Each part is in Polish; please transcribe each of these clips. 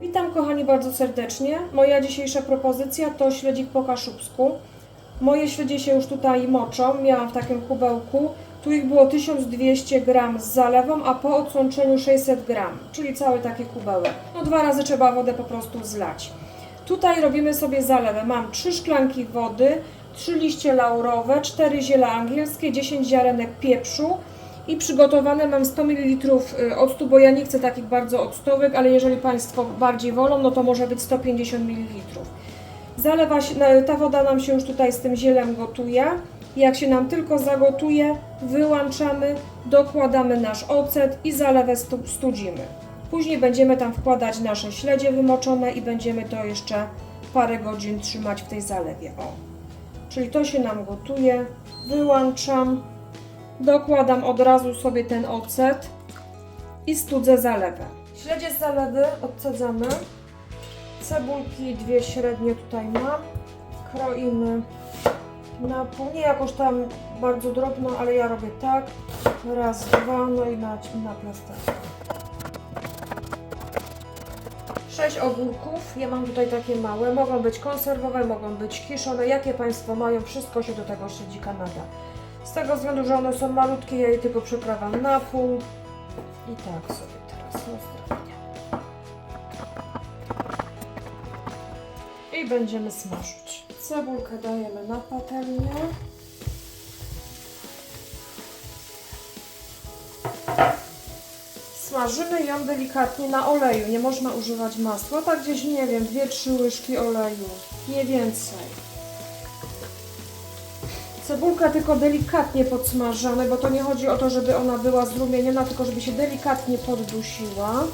Witam kochani bardzo serdecznie. Moja dzisiejsza propozycja to śledzik po kaszubsku. Moje śledzie się już tutaj moczą. Miałam w takim kubełku. Tu ich było 1200 gram z zalewą, a po odsączeniu 600 gram, czyli cały taki kubełek. No dwa razy trzeba wodę po prostu zlać. Tutaj robimy sobie zalewę. Mam 3 szklanki wody, 3 liście laurowe, 4 ziela angielskie, 10 ziarenek pieprzu i przygotowane mam 100 ml octu, bo ja nie chcę takich bardzo octowych, ale jeżeli Państwo bardziej wolą, no to może być 150 ml. Zalewa się, ta woda nam się już tutaj z tym zielem gotuje. Jak się nam tylko zagotuje, wyłączamy, dokładamy nasz ocet i zalewę stu, studzimy. Później będziemy tam wkładać nasze śledzie wymoczone i będziemy to jeszcze parę godzin trzymać w tej zalewie. O. Czyli to się nam gotuje, wyłączam, dokładam od razu sobie ten ocet i studzę zalewę. Śledzie z zalewy odcedzamy. Cebulki dwie średnie tutaj mam. Kroimy na pół, nie jakoś tam bardzo drobno, ale ja robię tak. Raz, dwa, no i na, na plasterek. Sześć ogórków, ja mam tutaj takie małe, mogą być konserwowe, mogą być kiszone, jakie Państwo mają, wszystko się do tego śledzika nada. Tego względu, że one są malutkie, ja je tylko przekrawam na pół i tak sobie teraz rozdrabniam. I będziemy smażyć. Cebulkę dajemy na patelnię. Smażymy ją delikatnie na oleju, nie można używać masła, tak gdzieś, nie wiem, 2-3 łyżki oleju, nie więcej. Cebulka tylko delikatnie podsmażamy, bo to nie chodzi o to, żeby ona była zrumieniona, tylko żeby się delikatnie poddusiła.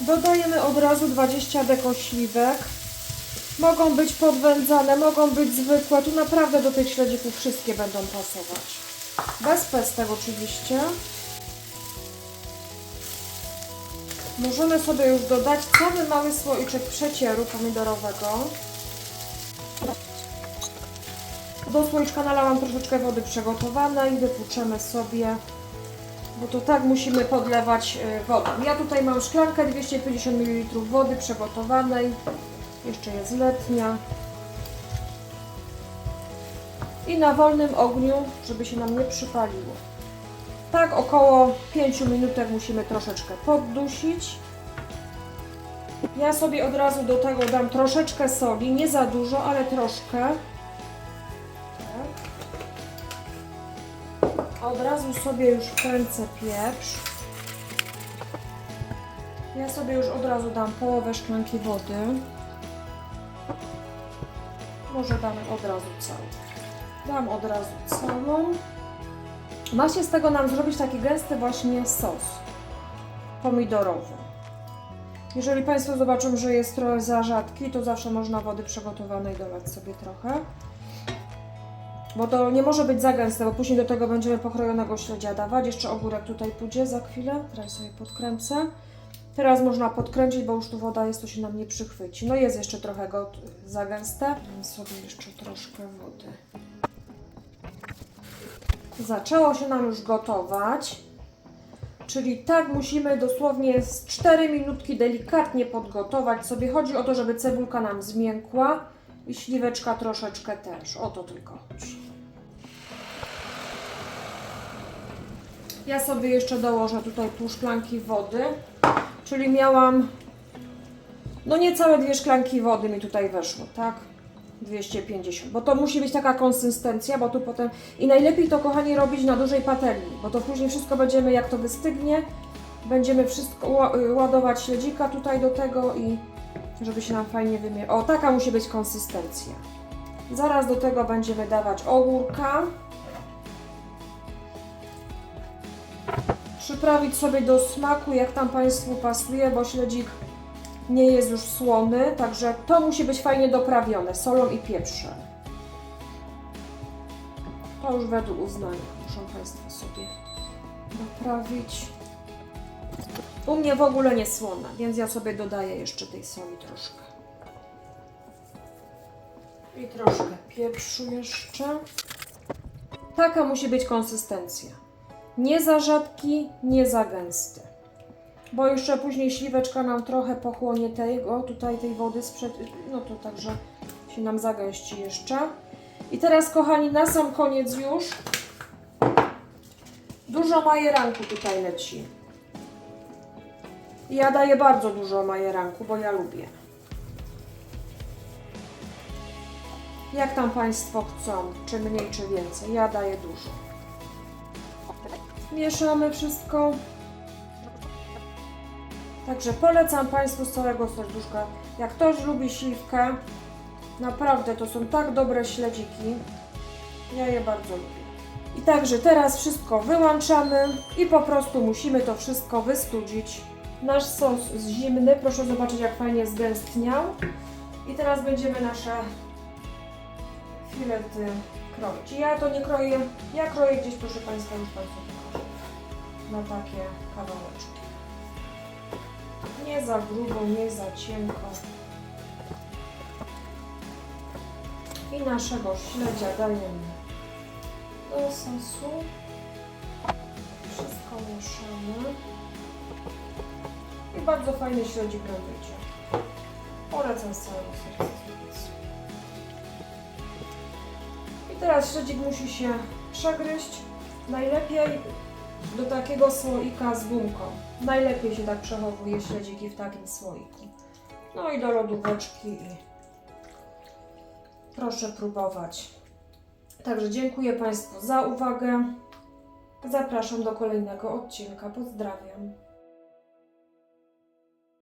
Dodajemy od razu 20 deko śliwek. Mogą być podwędzane, mogą być zwykłe. Tu naprawdę do tych śledzików wszystkie będą pasować. Bez pestek oczywiście. Możemy sobie już dodać cały mały słoiczek przecieru pomidorowego. Do słoiczka nalałam troszeczkę wody przegotowanej, wypłuczemy sobie, bo to tak musimy podlewać y, wodą. Ja tutaj mam szklankę 250 ml wody przegotowanej, jeszcze jest letnia. I na wolnym ogniu, żeby się nam nie przypaliło. Tak około 5 minutek musimy troszeczkę poddusić. Ja sobie od razu do tego dam troszeczkę soli, nie za dużo, ale troszkę. Od razu sobie już wkręcę pieprz. Ja sobie już od razu dam połowę szklanki wody. Może damy od razu całą. Dam od razu całą. Ma się z tego nam zrobić taki gęsty właśnie sos pomidorowy. Jeżeli Państwo zobaczą, że jest trochę za rzadki, to zawsze można wody przegotowanej dolać sobie trochę. Bo to nie może być za gęste, bo później do tego będziemy pokrojonego śledzia dawać. Jeszcze ogórek tutaj pójdzie za chwilę. Teraz sobie podkręcę. Teraz można podkręcić, bo już tu woda jest, to się nam nie przychwyci. No jest jeszcze trochę go za gęste. Dam sobie jeszcze troszkę wody. Zaczęło się nam już gotować. Czyli tak musimy dosłownie z 4 minutki delikatnie podgotować sobie. Chodzi o to, żeby cebulka nam zmiękła i śliweczka troszeczkę też. O to tylko chodzi. Ja sobie jeszcze dołożę tutaj pół szklanki wody, czyli miałam no niecałe dwie szklanki wody mi tutaj weszło, tak? 250, bo to musi być taka konsystencja, bo tu potem i najlepiej to kochani robić na dużej patelni, bo to później wszystko będziemy jak to wystygnie, będziemy wszystko ła- ładować śledzika tutaj do tego i żeby się nam fajnie wymie... O, taka musi być konsystencja. Zaraz do tego będziemy dawać ogórka. Przyprawić sobie do smaku, jak tam Państwu pasuje, bo śledzik nie jest już słony, także to musi być fajnie doprawione solą i pieprzem. To już według uznania muszą Państwo sobie doprawić. U mnie w ogóle nie słona, więc ja sobie dodaję jeszcze tej soli troszkę. I troszkę pieprzu jeszcze. Taka musi być konsystencja. Nie za rzadki, nie za gęsty. bo jeszcze później śliweczka nam trochę pochłonie tego, tutaj tej wody sprzed, no to także się nam zagęści jeszcze. I teraz kochani, na sam koniec już dużo majeranku tutaj leci. Ja daję bardzo dużo majeranku, bo ja lubię. Jak tam Państwo chcą, czy mniej, czy więcej. Ja daję dużo. Mieszamy wszystko. Także polecam Państwu z całego serduszka. Jak ktoś lubi śliwkę, naprawdę to są tak dobre śledziki. Ja je bardzo lubię. I także teraz wszystko wyłączamy i po prostu musimy to wszystko wystudzić. Nasz sos zimny, proszę zobaczyć jak fajnie zgęstniał. I teraz będziemy nasze filety kroić. Ja to nie kroję, ja kroję gdzieś, proszę Państwa, już Państwu pokażę, na takie kawałeczki. Nie za grubo, nie za cienko. I naszego śledzia dajemy do sosu. Wszystko mieszamy. I bardzo fajny śledzik nam wyjdzie. Polecam z całego serca. I teraz śledzik musi się przegryźć. Najlepiej do takiego słoika z gumką. Najlepiej się tak przechowuje śledziki w takim słoiku. No i do lodóweczki proszę próbować. Także dziękuję Państwu za uwagę. Zapraszam do kolejnego odcinka. Pozdrawiam.